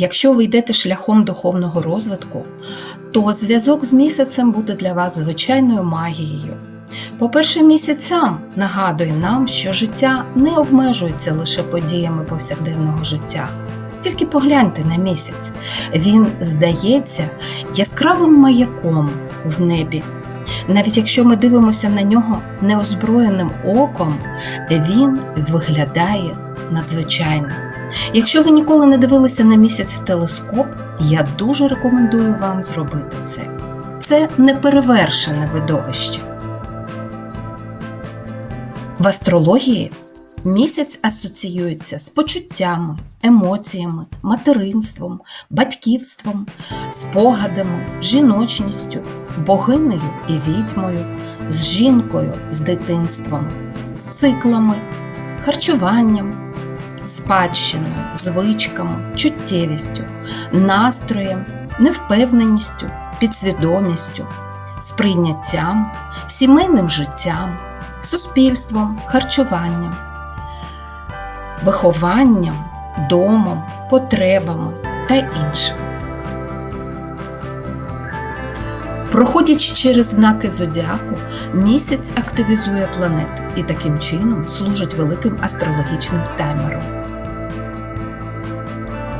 Якщо ви йдете шляхом духовного розвитку, то зв'язок з місяцем буде для вас звичайною магією. По-перше, місяць сам нагадує нам, що життя не обмежується лише подіями повсякденного життя. Тільки погляньте на місяць. Він здається яскравим маяком в небі. Навіть якщо ми дивимося на нього неозброєним оком, він виглядає надзвичайно. Якщо ви ніколи не дивилися на місяць в телескоп, я дуже рекомендую вам зробити це. Це неперевершене видовище. В астрології місяць асоціюється з почуттями, емоціями, материнством, батьківством, спогадами, жіночністю, богинею і відьмою, з жінкою, з дитинством, з циклами, харчуванням, спадщиною, звичками, чуттєвістю, настроєм, невпевненістю, підсвідомістю, сприйняттям, сімейним життям, суспільством, харчуванням, вихованням, домом, потребами та іншим. Проходячи через знаки зодіаку, місяць активізує планети і таким чином служить великим астрологічним таймером.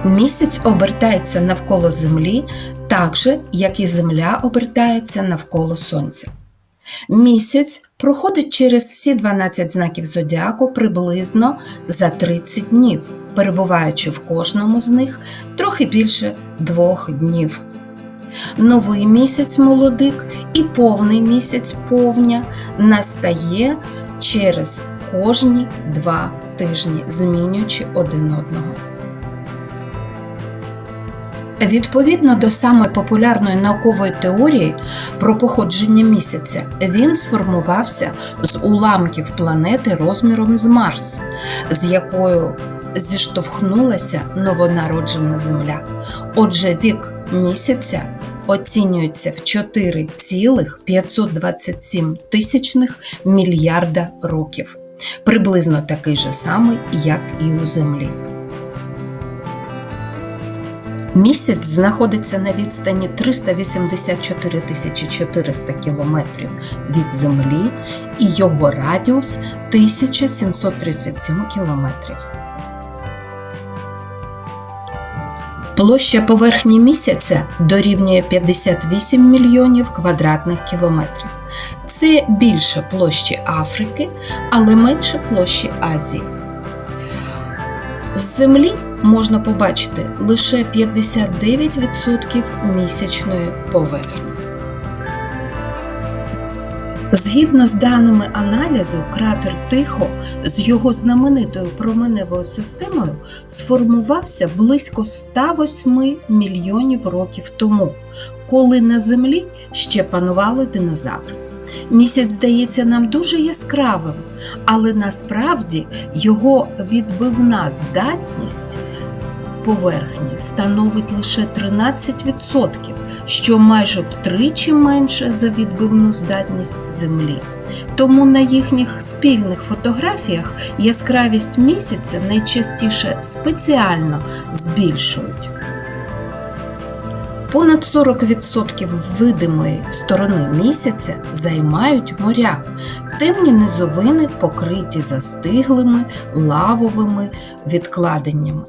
Місяць обертається навколо Землі так же, як і Земля обертається навколо Сонця. Місяць проходить через всі 12 знаків зодіаку приблизно за 30 днів, перебуваючи в кожному з них трохи більше двох днів. Новий місяць молодик і повний місяць повня настає через кожні два тижні, змінюючи один одного. Відповідно до самої популярної наукової теорії про походження місяця, він сформувався з уламків планети розміром з Марс, з якою зіштовхнулася новонароджена Земля. Отже, вік місяця оцінюється в 4,527 тисячних мільярда років, приблизно такий же самий, як і у Землі. Місяць знаходиться на відстані 384 400 кілометрів від Землі і його радіус 1737 кілометрів. Площа поверхні місяця дорівнює 58 мільйонів квадратних кілометрів. Це більше площі Африки, але менше площі Азії. З Землі можна побачити лише 59% місячної поверхні. Згідно з даними аналізу, кратер Тихо з його знаменитою променевою системою сформувався близько 108 мільйонів років тому, коли на Землі ще панували динозаври. Місяць здається нам дуже яскравим, але насправді його відбивна здатність поверхні становить лише 13%, що майже втричі менше за відбивну здатність Землі. Тому на їхніх спільних фотографіях яскравість місяця найчастіше спеціально збільшують. Понад 40% видимої сторони місяця займають моря. Темні низовини покриті застиглими лавовими відкладеннями.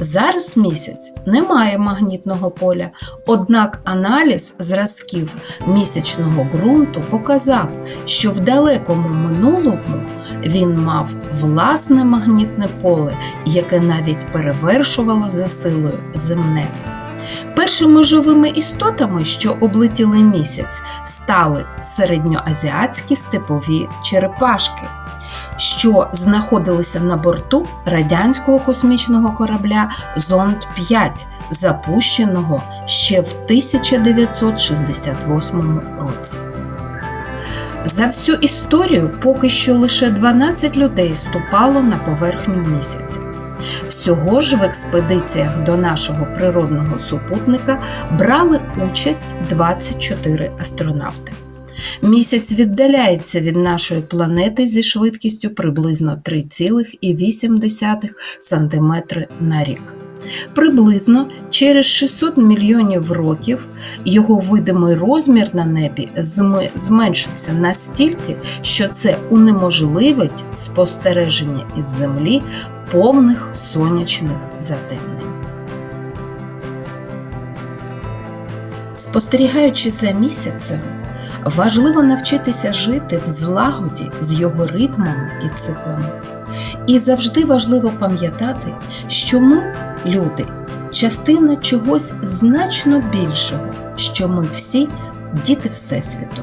Зараз місяць. Не має магнітного поля, однак аналіз зразків місячного ґрунту показав, що в далекому минулому він мав власне магнітне поле, яке навіть перевершувало за силою земне. Першими живими істотами, що облетіли місяць, стали середньоазіатські степові черепашки, що знаходилися на борту радянського космічного корабля Зонд 5, запущеного ще в 1968 році. За всю історію поки що лише 12 людей ступало на поверхню місяця. Всього ж в експедиціях до нашого природного супутника брали участь 24 астронавти. Місяць віддаляється від нашої планети зі швидкістю приблизно 3,8 см на рік. Приблизно через 600 мільйонів років його видимий розмір на небі зменшиться настільки, що це унеможливить спостереження із Землі повних сонячних затемнень. Спостерігаючи за місяцем, важливо навчитися жити в злагоді з його ритмами і циклами. І завжди важливо пам'ятати, що ми, люди, частина чогось значно більшого, що ми всі діти Всесвіту.